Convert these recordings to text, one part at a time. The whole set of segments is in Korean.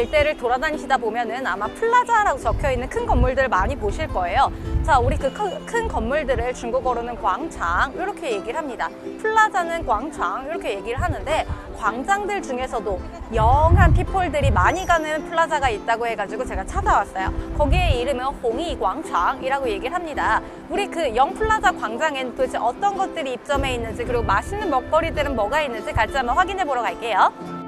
일대를 돌아다니시다 보면은 아마 플라자라고 적혀 있는 큰 건물들을 많이 보실 거예요. 자, 우리 그 큰 건물들을 중국어로는 광장 이렇게 얘기를 합니다. 플라자는 광장 이렇게 얘기를 하는데 광장들 중에서도 영한 피폴들이 많이 가는 플라자가 있다고 해가지고 제가 찾아왔어요. 거기에 이름은 홍이 광장이라고 얘기를 합니다. 우리 그 영플라자 광장엔 도대체 어떤 것들이 입점해 있는지 그리고 맛있는 먹거리들은 뭐가 있는지 같이 한번 확인해 보러 갈게요.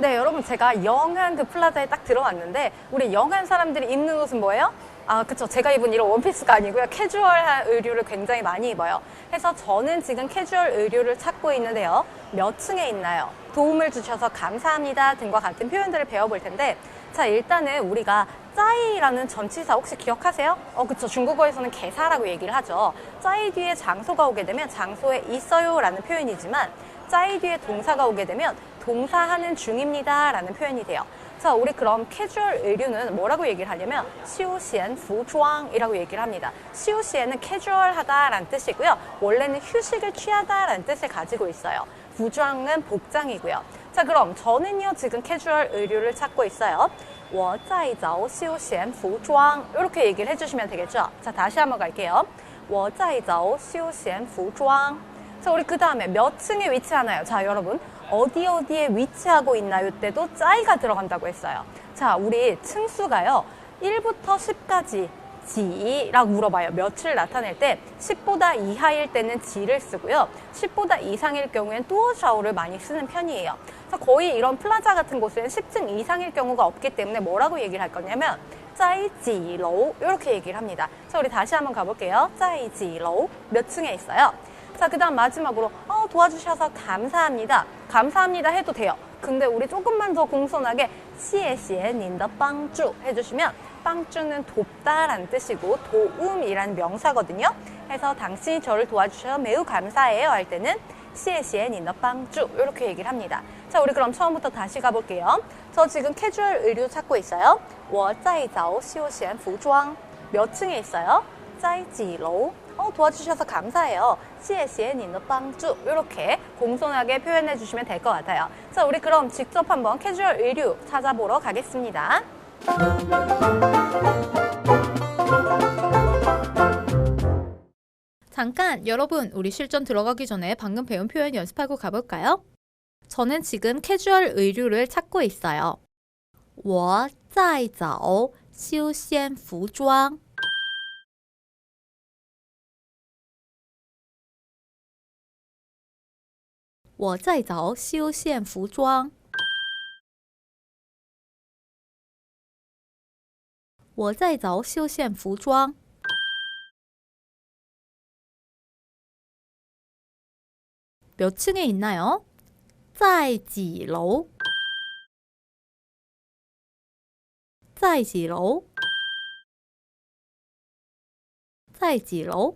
네, 여러분 제가 영한 그 플라자에 딱 들어왔는데 우리 영한 사람들이 입는 옷은 뭐예요? 아, 그쵸. 제가 입은 이런 원피스가 아니고요. 캐주얼한 의류를 굉장히 많이 입어요. 그래서 저는 지금 캐주얼 의류를 찾고 있는데요. 몇 층에 있나요? 도움을 주셔서 감사합니다 등과 같은 표현들을 배워볼 텐데 자, 일단은 우리가 짜이라는 전치사 혹시 기억하세요? 어, 그쵸. 중국어에서는 개사라고 얘기를 하죠. 짜이 뒤에 장소가 오게 되면 장소에 있어요 라는 표현이지만 짜이 뒤에 동사가 오게 되면 동사하는 중입니다 라는 표현이 돼요. 자, 우리 그럼 캐주얼 의류는 뭐라고 얘기를 하냐면 시우시엔 부주앙이라고 얘기를 합니다. 시우시엔은 캐주얼하다라는 뜻이고요. 원래는 휴식을 취하다라는 뜻을 가지고 있어요. 부주앙은 복장이고요. 자, 그럼 저는요 지금 캐주얼 의류를 찾고 있어요. 我在找休闲服装 이렇게 얘기를 해주시면 되겠죠. 자, 다시 한번 갈게요. 我在找休闲服装 자, 우리 그 다음에 몇 층에 위치하나요? 자, 여러분. 어디 어디에 위치하고 있나요? 때도 짜이가 들어간다고 했어요. 자, 우리 층수가요. 1부터 10까지 지라고 물어봐요. 몇을 나타낼 때 10보다 이하일 때는 지를 쓰고요. 10보다 이상일 경우엔 또샤오를 많이 쓰는 편이에요. 자, 거의 이런 플라자 같은 곳은 10층 이상일 경우가 없기 때문에 뭐라고 얘기를 할 거냐면 짜이지로 이렇게 얘기를 합니다. 자, 우리 다시 한번 가볼게요. 짜이지로 몇 층에 있어요? 자, 그 다음 마지막으로 어, 도와주셔서 감사합니다. 감사합니다 해도 돼요. 근데 우리 조금만 더 공손하게 시에시에 닌더 빵쭈 해주시면 빵쭈는 돕다라는 뜻이고 도움이라는 명사거든요. 해서 당신이 저를 도와주셔서 매우 감사해요 할 때는 시에시에 닌더 빵쭈 이렇게 얘기를 합니다. 자, 우리 그럼 처음부터 다시 가볼게요. 저 지금 캐주얼 의류 찾고 있어요. 我在找休闲服装. 몇 층에 있어요? 在几楼? 어, 도와주셔서 감사해요. 谢谢您的帮助. 이렇게 공손하게 표현해 주시면 될 것 같아요. 자, 우리 그럼 직접 한번 캐주얼 의류 찾아보러 가겠습니다. 잠깐 여러분 우리 실전 들어가기 전에 방금 배운 표현 연습하고 가볼까요? 저는 지금 캐주얼 의류를 찾고 있어요. 我在找休闲服装。 我在找休闲服装。我在找休闲服装。 몇 층에 있나요? 在几楼?在几楼?在几楼?